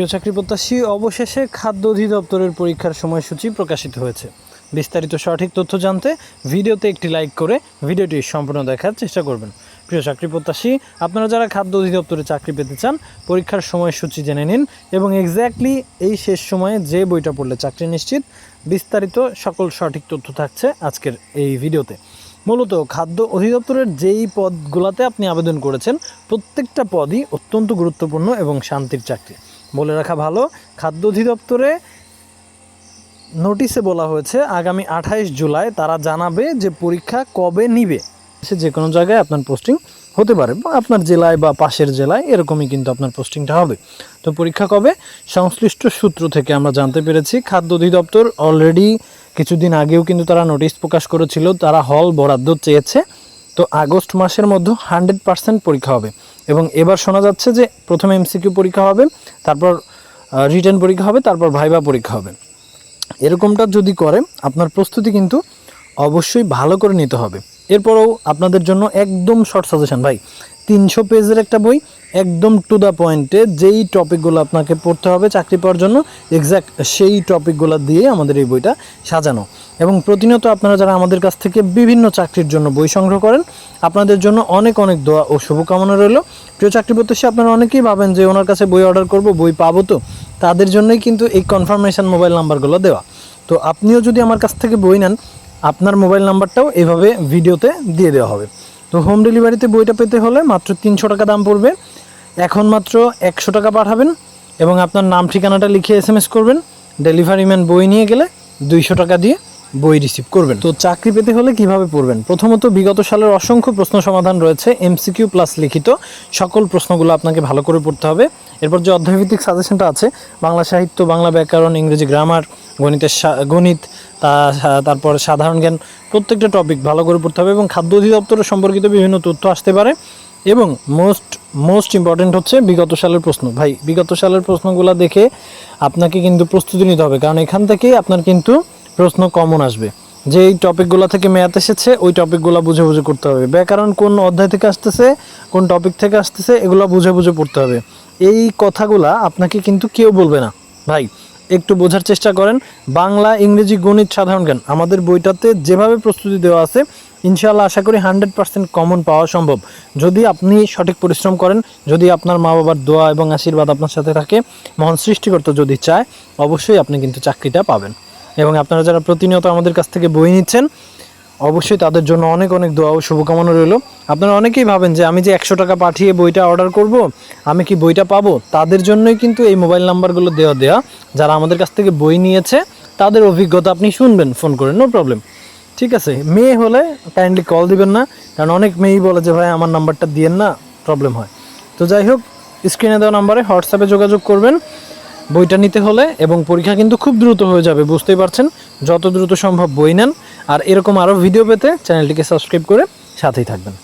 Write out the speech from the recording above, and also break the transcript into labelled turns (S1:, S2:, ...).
S1: প্রিয় চাকরি প্রত্যাশী, অবশেষে খাদ্য অধিদপ্তরের পরীক্ষার সময়সূচি প্রকাশিত হয়েছে। বিস্তারিত সঠিক তথ্য জানতে ভিডিওতে একটি লাইক করে ভিডিওটি সম্পূর্ণ দেখার চেষ্টা করবেন। প্রিয় চাকরি প্রত্যাশী, আপনারা যারা খাদ্য অধিদপ্তরে চাকরি পেতে চান, পরীক্ষার সময়সূচি জেনে নিন এবং এক্স্যাক্টলি এই শেষ সময়ে যে বইটা পড়লে চাকরি নিশ্চিত, বিস্তারিত সকল সঠিক তথ্য থাকছে আজকের এই ভিডিওতে। মূলত খাদ্য অধিদপ্তরের যেই পদগুলোতে আপনি আবেদন করেছেন, প্রত্যেকটা পদই অত্যন্ত গুরুত্বপূর্ণ এবং শান্তির চাকরি। বলে রাখা ভালো। খাদ্য অধিদপ্তরে নোটিশে বলা হয়েছে, আগামী আঠাইশ জুলাই তারা জানাবে যে পরীক্ষা কবে নিবে। সে যে কোনো জায়গায় আপনার পোস্টিং হতে পারে, বা আপনার জেলায় বা পাশের জেলায় এরকমই কিন্তু আপনার পোস্টিংটা হবে। তো পরীক্ষা কবে? সংশ্লিষ্ট সূত্র থেকে আমরা জানতে পেরেছি, খাদ্য অধিদপ্তর অলরেডি কিছুদিন আগেও কিন্তু তারা নোটিশ প্রকাশ করেছিল, তারা হল বরাদ্দ চেয়েছে। তো আগস্ট মাসের মধ্যে হান্ড্রেড পার্সেন্ট পরীক্ষা হবে। এবং এবার শোনা যাচ্ছে যে প্রথমে এমসিকিউ পরীক্ষা হবে, তারপর রিটার্ন পরীক্ষা হবে, তারপর ভাইবা পরীক্ষা হবে। এরকমটা যদি করে, আপনার প্রস্তুতি কিন্তু অবশ্যই ভালো করে নিতে হবে। এরপরেও আপনাদের জন্য একদম শর্ট সাজেশন ভাই। তিনশো পেজের একটা বই, একদম টু দ্য পয়েন্টে যেই টপিকগুলো আপনাকে পড়তে হবে চাকরি পাওয়ার জন্য এক্স্যাক্ট সেই টপিকগুলো দিয়ে আমাদের এই বইটা সাজানো। এবং প্রতিনিয়ত আপনারা যারা আমাদের কাছ থেকে বিভিন্ন চাকরির জন্য বই সংগ্রহ করেন, আপনাদের জন্য অনেক অনেক দোয়া ও শুভকামনা রইল। প্রিয় চাকরি প্রত্যাশী, আপনারা অনেকেই ভাবেন যে ওনার কাছে বই অর্ডার করব, বই পাবো তো। তাদের জন্যই কিন্তু এই কনফার্মেশন মোবাইল নাম্বারগুলো দেওয়া। তো আপনিও যদি আমার কাছ থেকে বই নেন আপনার মোবাইল নাম্বারটাও এভাবে ভিডিওতে দিয়ে দেওয়া হবে। তো হোম ডেলিভারিতে বইটা পেতে হলে মাত্র তিনশো টাকা দাম পড়বে। এখন মাত্র একশো টাকা পাঠাবেন এবং আপনার নাম, ঠিকানাটা লিখে এস এম এস করবেন। ডেলিভারি ম্যান বই নিয়ে গেলে দুইশো টাকা দিয়ে বই রিসিভ করবেন। তো চাকরি পেতে হলে কীভাবে পড়বেন? প্রথমত বিগত সালের অসংখ্য প্রশ্ন সমাধান রয়েছে, এমসিকিউ প্লাস লিখিত। সকল প্রশ্নগুলো আপনাকে ভালো করে পড়তে হবে। এরপর যে অধ্যায়ভিত্তিক সাজেশনটা আছে, বাংলা সাহিত্য, বাংলা ব্যাকরণ, ইংরেজি গ্রামার গণিতের গণিত তারপর সাধারণ জ্ঞান, প্রত্যেকটা টপিক ভালো করে পড়তে হবে এবং খাদ্য অধিদপ্তরের সম্পর্কিত বিভিন্ন তথ্য আসতে পারে। এবং মোস্ট মোস্ট ইম্পর্টেন্ট হচ্ছে বিগত সালের প্রশ্ন। ভাই, বিগত সালের প্রশ্নগুলো দেখে আপনাকে কিন্তু প্রস্তুতি নিতে হবে। কারণ এখান থেকেই আপনার কিন্তু প্রশ্ন কমন আসবে। যেই টপিকগুলো থেকে ম্যাথ এসেছে, ওই টপিকগুলো বুঝে বুঝে করতে হবে। ব্যাকরণ কোন অধ্যায় থেকে আসতেছে, কোন টপিক থেকে আসতেছে, এগুলো বুঝে বুঝে পড়তে হবে। এই কথাগুলা আপনাকে কিন্তু কেউ বলবে না। ভাই একটু বোঝার চেষ্টা করেন। বাংলা, ইংরেজি, গণিত সাধারণ জ্ঞান। আমাদের বইটাতে যেভাবে প্রস্তুতি দেওয়া আছে, ইনশাআল্লাহ আশা করি হান্ড্রেড পার্সেন্ট কমন পাওয়া সম্ভব। যদি আপনি সঠিক পরিশ্রম করেন, যদি আপনার মা বাবার দোয়া এবং আশীর্বাদ আপনার সাথে থাকে, মহান সৃষ্টিকর্তা যদি চায়, অবশ্যই আপনি কিন্তু চাকরিটা পাবেন। এবং আপনারা যারা প্রতিনিয়ত আমাদের কাছ থেকে বই নিচ্ছেন অবশ্যই তাদের জন্য অনেক অনেক দোয়া ও শুভকামনা রইল। আপনারা অনেকেই ভাবেন যে আমি যে একশো টাকা পাঠিয়ে বইটা অর্ডার করব, আমি কি বইটা পাবো? তাদের জন্যই কিন্তু এই মোবাইল নাম্বারগুলো দেওয়া দেওয়া যারা আমাদের কাছ থেকে বই নিয়েছে, তাদের অভিজ্ঞতা আপনি শুনবেন ফোন করে নো প্রবলেম ঠিক আছে, মেয়ে হলে কাইন্ডলি কল দিবেন না, কারণ অনেক মেয়েই বলে যে, ভাই, আমার নাম্বারটা দিয়েন না প্রবলেম হয়। তো যাই হোক স্ক্রিনে দেওয়া নাম্বারে হোয়াটসঅ্যাপে যোগাযোগ করবেন। বইটা নিতে হলে এবং পরীক্ষা কিন্তু খুব দ্রুত হয়ে যাবে, বুঝতেই পারছেন? যত দ্রুত সম্ভব বই নেন। আর এরকম আরও ভিডিও পেতে চ্যানেলটিকে সাবস্ক্রাইব করে সাথেই থাকবেন।